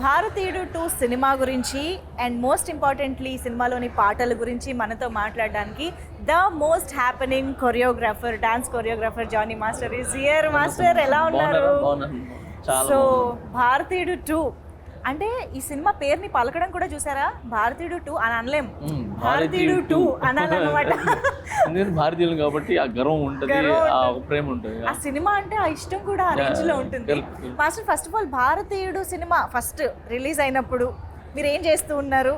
భారతీయుడు two cinema గురించి and most importantly సినిమాలోని పాటల గురించి మనతో మాట్లాడడానికి the most happening choreographer dance choreographer Johnny master is here master ఎలా ఉన్నారు? సో. భారతీయుడు టూ అంటే ఈ సినిమా పేరుని పలకడం కూడా చూసారా? భారతీయుడు టూ అని అనలేం. భారతీయుడు టూ అనాలన్నమాట. ఎందుకంటే భారతీయులు కాబట్టి ఆ గర్వం ఉంటుంది ఆ. ప్రేమ ఉంటుంది ఆ సినిమా అంటే ఆ ఇష్టం కూడా ఆ రేంజ్లో ఉంటుంది. Master first of all Bharateeyudu cinema first release అయినప్పుడు మీరు ఏం చేస్తూ ఉన్నారు?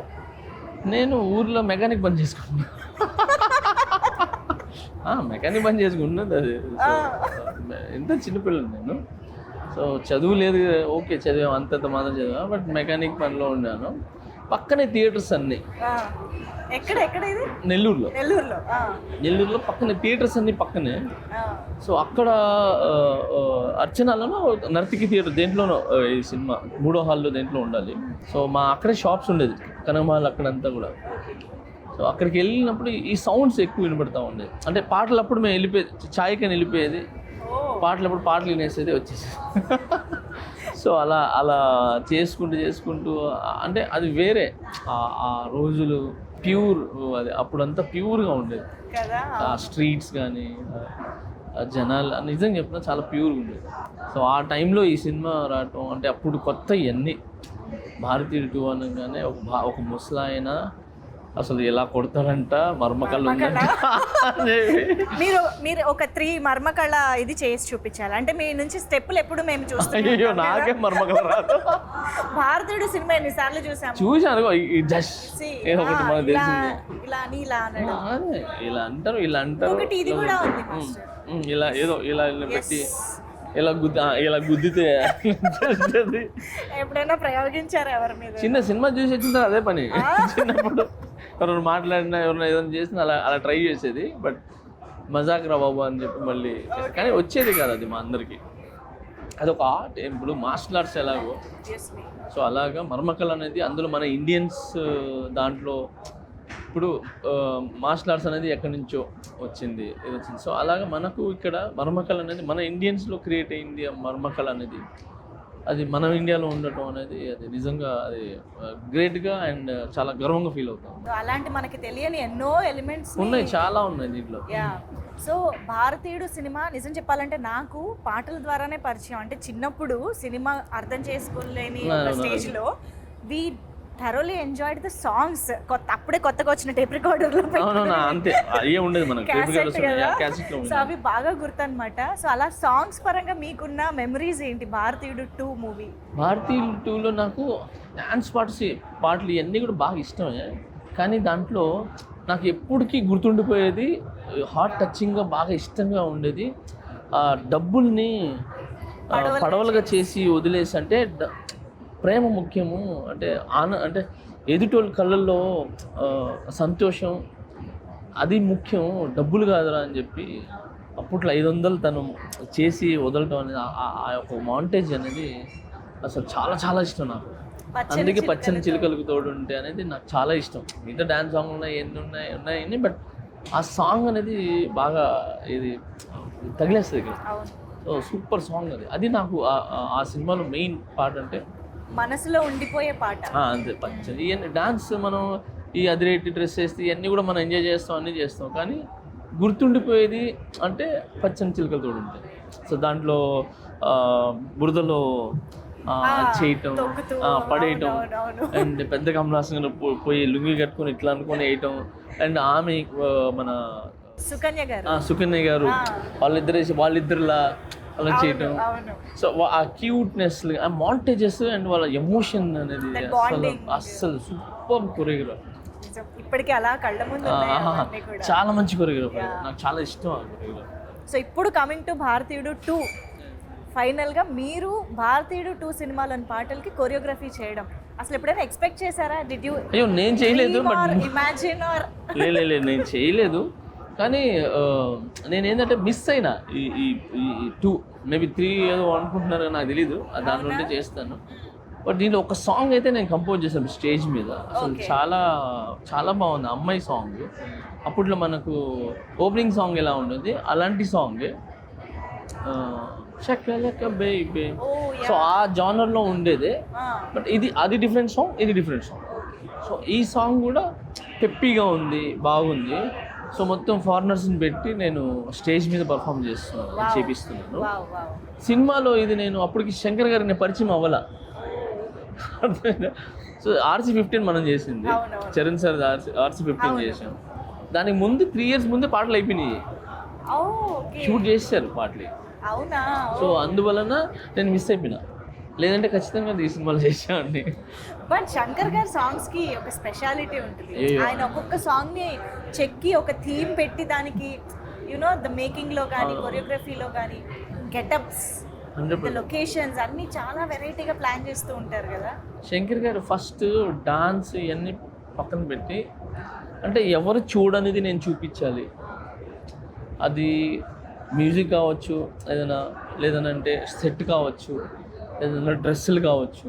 నేను ఊర్లో మెకానిక్ పని చేసుకున్నా మెకానిక్ పని చేసుకున్నది అది. ఎంత చిన్నపిల్లలు నేను. సో చదువు లేదు ఓకే చదివాం అంతంత మాత్రం చదివా బట్ మెకానిక్ పనిలో ఉన్నాను పక్కనే థియేటర్స్ అన్నీ. ఎక్కడ ఎక్కడ ఇది? నెల్లూరులో. నెల్లూరులో నెల్లూరులో పక్కనే థియేటర్స్ అన్నీ పక్కనే. సో అక్కడ అర్చనలోనో నర్తికి థియేటర్ దేంట్లోనో ఈ సినిమా మూడో హాల్లో దేంట్లో ఉండాలి. సో మా అక్కడే షాప్స్ ఉండేది కనమాల్ అక్కడంతా కూడా. సో అక్కడికి వెళ్ళినప్పుడు ఈ సౌండ్స్ ఎక్కువ వినపడతా ఉండేది అంటే పాటలు అప్పుడు మేము వెళ్ళిపోయేది ఛాయ్కని వెళ్ళిపోయేది పాటలు అప్పుడు పాటలు వినేసేది వచ్చేసి సో అలా అలా చేసుకుంటూ చేసుకుంటూ అంటే అది వేరే. ఆ- రోజులు ప్యూర్ అది అప్పుడంతా ప్యూర్గా ఉండేది. ఆ స్ట్రీట్స్ కానీ ఆ జనాలు ఆ నిజంగా చెప్పిన చాలా ప్యూర్గా ఉండేది. సో ఆ టైంలో ఈ సినిమా రావటం అంటే అప్పుడు కొత్త ఇవన్నీ భారతీయుడు టూ అనగానే ఒక ఒక ముసలాయన అసలు ఎలా కొడతారంట అనేవి. మీరు మీరు ఒక త్రీ మర్మకళ ఇది చేసి చూపించాలి. అంటే మీ నుంచి స్టెప్పులు ఎప్పుడు మేము చూస్తాం నాకే మర్మకళ రాదు. భారతీయుడు సినిమా ఎన్నిసార్లు See, ఏదో ఒకటి మనకు ఇలా తెలిసింది. ఇలా అని ఇలా ఇలా అంటారు ఇలా అంటారు. ఒకటి ఇది కూడా ఉంది ఇలా ఏదో ఇలా ఇలా పెట్టి. ఇలా గుద్ది ఇలా గుద్దితే. ఎప్పుడైనా ప్రయోగించారు ఎవరి మీద? చిన్న సినిమా చూసి వచ్చిన అదే పని. చిన్నప్పుడు ఎవరైనా మాట్లాడినా ఎవరైనా ఏదైనా చేసినా అలా అలా ట్రై చేసేది. బట్ మజాక్ రా బాబు అని చెప్పి మళ్ళీ. కానీ వచ్చేది కాదు అది మా అందరికి. అదొక ఆర్ట్. ఇప్పుడు మార్షల్ ఆర్ట్స్ ఎలాగో. సో అలాగా మర్మకళ అనేది అందులో మన ఇండియన్స్ దాంట్లో ఇప్పుడు మార్షల్ ఆర్ట్స్ అనేది ఎక్కడి నుంచో వచ్చింది ఇది వచ్చింది. సో అలాగా మనకు ఇక్కడ మర్మకళ అనేది మన ఇండియన్స్లో క్రియేట్ అయింది మర్మకళ అనేది. అది మన ఇండియాలో ఉండటం అనేది అది నిజంగా అది గ్రేట్గా అండ్ చాలా గర్వంగా ఫీల్ అవుతాం. అలాంటి మనకి తెలియని ఎన్నో ఎలిమెంట్స్ ఉన్నాయి చాలా ఉన్నాయి దీంట్లో. యా. సో భారతీయుడు సినిమా నిజం చెప్పాలంటే నాకు పాటల ద్వారానే పరిచయం. అంటే చిన్నప్పుడు సినిమా అర్థం చేసుకోలేని ఒక అవును, స్టేజ్లో we thoroughly enjoyed the songs కొత్త అప్పుడే కొత్తగా వచ్చిన టేప్ రికార్డర్లో అంతే. అయ్యే ఉండేది మనకు. సో అవి బాగా గుర్తనమాట సో అలా సాంగ్స్ పరంగా మీకున్న మెమరీస్ ఏంటి? భారతీయుడు టూ మూవీ భారతీయులు టూలో నాకు డ్యాన్స్ పార్ట్స్ పాటలు ఇవన్నీ కూడా బాగా ఇష్టమే. కానీ దాంట్లో నాకు ఎప్పటికీ గుర్తుండిపోయేది హార్ట్ టచింగ్గా బాగా ఇష్టంగా ఉండేది ఆ డబ్బుల్ని పడవలుగా చేసి. వదిలేసి అంటే ప్రేమ ముఖ్యము అంటే ఆన అంటే ఎదుటోళ్ళ కళ్ళల్లో సంతోషం అది ముఖ్యం డబ్బులు కాదురా అని చెప్పి అప్పట్లో ఐదు వందలు తను చేసి వదలటం అనేది ఆ- యొక్క మాంటేజ్ అనేది అసలు చాలా చాలా ఇష్టం నాకు. అందుకే పచ్చని. చిలుకలకు తోడు ఉంటే అనేది నాకు చాలా ఇష్టం. మిగతా డ్యాన్స్ సాంగ్ ఉన్నాయి ఎన్ని ఉన్నాయి ఉన్నాయి బట్ ఆ సాంగ్ అనేది బాగా ఇది తగిలేస్తుంది ఇక్కడ. సో సూపర్ సాంగ్ అది. అది నాకు ఆ సినిమాలో మెయిన్ పార్ట్ అంటే మనసులో ఉండిపోయే పాట. అంతే. ఇవన్నీ డాన్స్ మనం ఈ అదిరేటి డ్రెస్ వేస్తే ఇవన్నీ కూడా మనం ఎంజాయ్ చేస్తాం అన్నీ చేస్తాం. కానీ గుర్తుండిపోయేది అంటే పచ్చని చిలుకలతో ఉంటాయి సో దాంట్లో బురదలో చేయటం పడేయటం. అండ్ పెద్ద కమలాసంగా పోయి లుంగి కట్టుకొని ఇట్లా అనుకొని వేయటం. అండ్ ఆమె మన సుకన్య గారు. సుకన్య గారు. వాళ్ళిద్దరు వాళ్ళిద్దరులా అలా చేయటం. సో ఆ క్యూట్నెస్ ఆ మాంటేజెస్ అండ్ వాళ్ళ ఎమోషన్ అనేది అసలు. అస్సలు సూపర్ కొరియోగ్రాఫ్. ఇప్పటికీ అలా కళ్ళ ముందు చాలా మంచి కొరియోగ్రాఫ్. నాకు చాలా ఇష్టం ఆ కొరియోగ్రాఫ్ సో ఇప్పుడు కమింగ్ టు భారతీయుడు టూ. ఫైనల్గా మీరు భారతీయుడు టూ సినిమాలోని పాటలకి కొరియోగ్రఫీ చేయడం. అసలు ఎప్పుడైనా ఎక్స్పెక్ట్ చేశారా? డిడ్ యూ అయ్యో నేను చేయలేదు ఇమాజిన్ ఆర్ లే లే, లే, నేను చేయలేదు. కానీ నేను ఏంటంటే మిస్ అయినా ఈ ఈ టూ మేబీ త్రీ ఏదో అనుకుంటున్నారు నాకు తెలీదు. దాంట్లో ఉంటే చేస్తాను. బట్ దీంట్లో ఒక సాంగ్ అయితే నేను కంపోజ్ చేశాను స్టేజ్ మీద. అసలు. చాలా చాలా బాగుంది. అమ్మాయి సాంగ్ అప్పట్లో మనకు ఓపెనింగ్ సాంగ్ ఎలా ఉంటుంది అలాంటి సాంగ్ బేబీ సో ఆ జానర్లో ఉండేదే. బట్ ఇది అది డిఫరెంట్ సాంగ్ ఇది డిఫరెంట్ సాంగ్ సో ఈ సాంగ్ కూడా పెప్పీగా ఉంది బాగుంది. సో మొత్తం ఫారినర్స్ని పెట్టి నేను స్టేజ్ మీద పర్ఫామ్ చేస్తున్నాను. చేపిస్తున్నాను. సినిమాలో ఇది నేను అప్పటికి శంకర్ గారికి నేను పరిచయం అవ్వాల. సో ఆర్సీ ఫిఫ్టీన్ మనం చేసింది. Charan sir RC RC fifteen. చేసాం దానికి ముందు త్రీ ఇయర్స్ ముందే పాటలు అయిపోయినాయి. షూట్ చేశారు పాటలు. సో అందువలన నేను మిస్ అయిపోయినా. లేదంటే ఖచ్చితంగా ఈ సినిమాలో చేసామండి బట్ శంకర్ గారి సాంగ్స్కి ఒక స్పెషాలిటీ ఉంటుంది. ఆయన ఒక్కొక్క సాంగ్ని చెక్కి ఒక థీమ్ పెట్టి దానికి యునో ద మేకింగ్లో కానీ. కొరియోగ్రఫీలో కానీ గెటప్స్ లొకేషన్స్ అన్ని చాలా వెరైటీగా ప్లాన్ చేస్తూ ఉంటారు కదా. శంకర్ గారు ఫస్ట్ డాన్స్ ఇవన్నీ పక్కన పెట్టి అంటే ఎవరు చూడనిది నేను చూపించాలి. అది మ్యూజిక్ కావచ్చు ఏదైనా లేదనంటే సెట్ కావచ్చు ఏదైనా డ్రెస్సులు కావచ్చు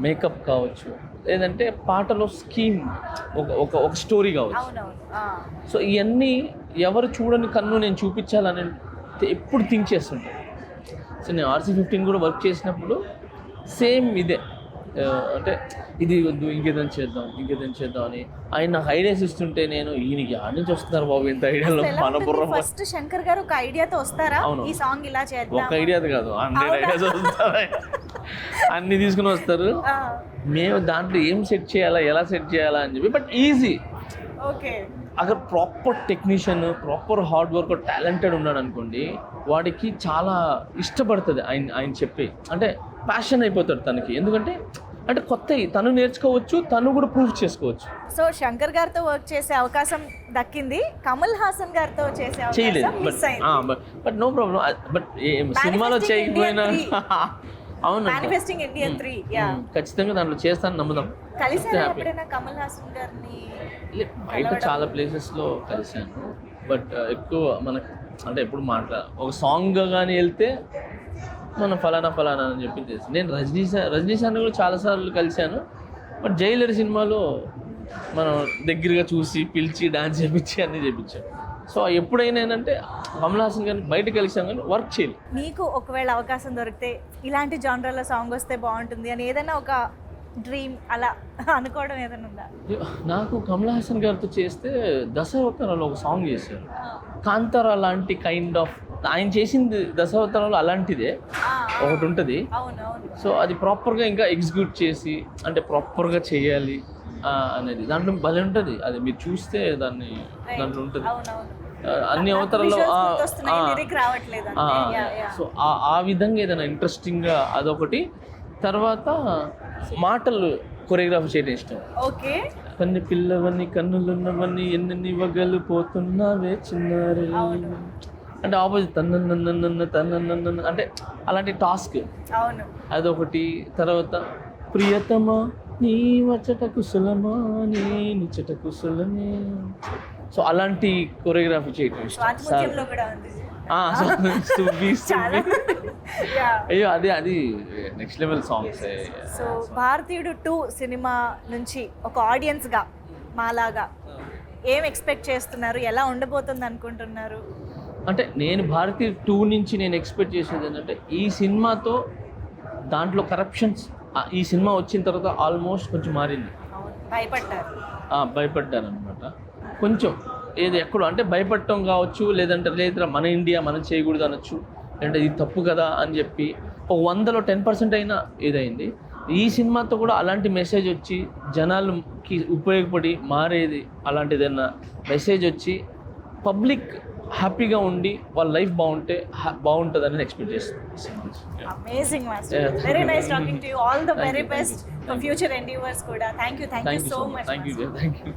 మేకప్ కావచ్చు లేదంటే పాటలో స్కీమ్ ఒక ఒక ఒక స్టోరీ కావచ్చు. సో ఇవన్నీ ఎవరు చూడని కన్ను నేను చూపించాలని ఎప్పుడు థింక్ చేస్తుంటాను సో నేను ఆర్సీ ఫిఫ్టీన్ కూడా వర్క్ చేసినప్పుడు సేమ్ ఇదే. అంటే ఇది వద్దు ఇంకేదైనా చేద్దాం ఇంకేదైనా చేద్దాం అని ఆయన నాకు ఐడియాస్ ఇస్తుంటే నేను ఈయనకి ఆడ నుంచి వస్తున్నారు బాబు ఇంత ఐడియాలో మన బుర్ర ఫస్ట్ శంకర్ గారు ఒక ఐడియాతో వస్తారా. ఈ సాంగ్ ఇలా ఒక చేద్దాం ఐడియా కాదు హండ్రెడ్ ఐడియాస్ వస్తారు? అన్ని తీసుకుని వస్తారు. ఆ, మేము దాంట్లో ఏం సెట్ చేయాలా ఎలా సెట్ చేయాలా అని చెప్పి బట్ ఈజీ ఓకే. అక్కడ proper technician proper hard work talented ఉన్నాడు అనుకోండి వాడికి చాలా ఇష్టపడుతుంది ఆయన ఆయన చెప్పి. అంటే ప్యాషన్ అయిపోతాడు తనకి. ఎందుకంటే అంటే కొత్త తను నేర్చుకోవచ్చు తను కూడా ప్రూఫ్ చేసుకోవచ్చు. సో శంకర్ గారితో వర్క్ చేసే అవకాశం దక్కింది. కమల్ హాసన్ గారితో చేసే చేయలేదు. బట్ నో ప్రాబ్లం బట్ సినిమాలో చేయకపోయినా అవును మేనిఫెస్టింగ్ ఇండియన్ త్రీ యా ఖచ్చితంగా దాంట్లో చేస్తాను నమ్ముదాం. ఎప్పుడైనా కమల్ హాసన్ గారిని బయట చాలా ప్లేసెస్లో కలిశాను. బట్ ఎక్కువ మనకు అంటే ఎప్పుడు మాట్లా ఒక సాంగ్ కానీ వెళ్తే మనం ఫలానా ఫలానా అని చెప్పి తెలుసు. నేను రజనీ సార్ రజనీ సార్ని కూడా చాలాసార్లు కలిశాను. బట్ జైలర్ సినిమాలో మనం దగ్గరగా చూసి పిలిచి డాన్స్ చేపించి అన్నీ చేపించాం. సో ఎప్పుడైనా ఏంటంటే కమల్ హాసన్ గారిని బయట కలిసాం కానీ వర్క్ చేయలేదు. మీకు ఒకవేళ అవకాశం దొరికితే ఇలాంటి జానరాలో సాంగ్ వస్తే బాగుంటుంది అని ఏదైనా ఒక డ్రీమ్ అలా అనుకోవడం ఏదైనా ఉందా? నాకు కమల్ హాసన్ గారితో చేస్తే దశావతారాలు ఒక సాంగ్ చేశారు. కాంతారా లాంటి కైండ్ ఆఫ్ ఆయన చేసింది దశావతారాలు అలాంటిదే. ఒకటి ఉంటుంది. సో అది ప్రాపర్గా ఇంకా ఎగ్జిక్యూట్ చేసి అంటే ప్రాపర్గా చేయాలి అనేది. దాంట్లో భలే ఉంటుంది. అది మీరు చూస్తే దాన్ని దాంట్లో ఉంటుంది. అన్ని అవతారాల్లో. సో ఆ- విధంగా ఏదైనా ఇంట్రెస్టింగ్గా అదొకటి. తర్వాత మాటలు కొరియోగ్రాఫ్ చేయడం ఇష్టం. ఓకే. కన్ని పిల్లవని కన్నులున్నవని ఎన్ని వగలు పోతున్నావే చిన్నారి. అంటే ఆపోజిట్ తన్న తన్న అంటే అలాంటి టాస్క్. అవును. అదొకటి తర్వాత ప్రియతమా నీ వచ్చట కుశలమా నీ నిచ్చట కుశలమే. సో అలాంటి కొరియోగ్రఫీ చేయటం. అయ్యో అది అది next level songs so Bharateeyudu two cinema నుంచి ఒక ఆడియన్స్గా మాలాగా ఏం ఎక్స్పెక్ట్ చేస్తున్నారు? ఎలా ఉండబోతుంది అనుకుంటున్నారు? అంటే నేను భారతీయ టూ నుంచి నేను ఎక్స్పెక్ట్ చేసేది ఏంటంటే ఈ సినిమాతో దాంట్లో కరప్షన్స్ ఈ సినిమా వచ్చిన తర్వాత ఆల్మోస్ట్ కొంచెం మారింది. భయపడ్డారు. భయపడ్డారు అనమాట కొంచెం ఏది ఎక్కడో అంటే భయపడటం కావచ్చు లేదంటే లేదంటే మన ఇండియా మనం చేయకూడదు అనొచ్చు లేదంటే ఇది తప్పు కదా అని చెప్పి ఒక వందలో టెన్ పర్సెంట్ అయినా ఇదైంది ఈ సినిమాతో కూడా అలాంటి మెసేజ్ వచ్చి జనాలకి ఉపయోగపడి మారేది అలాంటిదైనా మెసేజ్ వచ్చి పబ్లిక్ హ్యాపీగా ఉండి వాళ్ళ లైఫ్ బాగుంటే బాగుంటుందని ఎక్స్పెక్ట్ చేస్తున్నాను amazing master Yeah. Very nice talking to you all the Thank very you, thank best for future endeavours కూడా. Thank you thank you thank you so so much much thank you thank you